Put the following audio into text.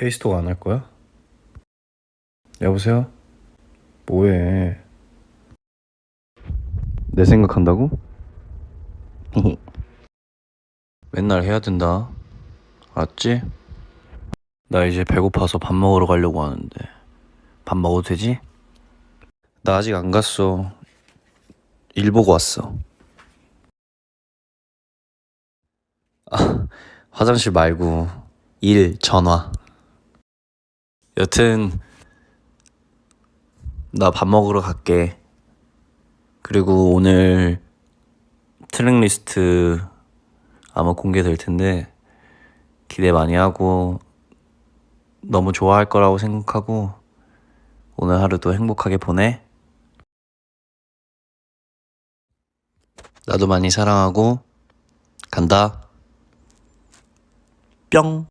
페이스톡 안 할 거야? 여보세요? 뭐해? 내 생각한다고? 맨날 해야 된다. 알았지? 나 이제 배고파서 밥 먹으러 가려고 하는데 밥 먹어도 되지? 나 아직 안 갔어. 일 보고 왔어. 아, 화장실 말고 일 전화. 여튼 나 밥 먹으러 갈게. 그리고 오늘 트랙 리스트 아마 공개될 텐데 기대 많이 하고 너무 좋아할 거라고 생각하고 오늘 하루도 행복하게 보내. 나도 많이 사랑하고 간다. 뿅.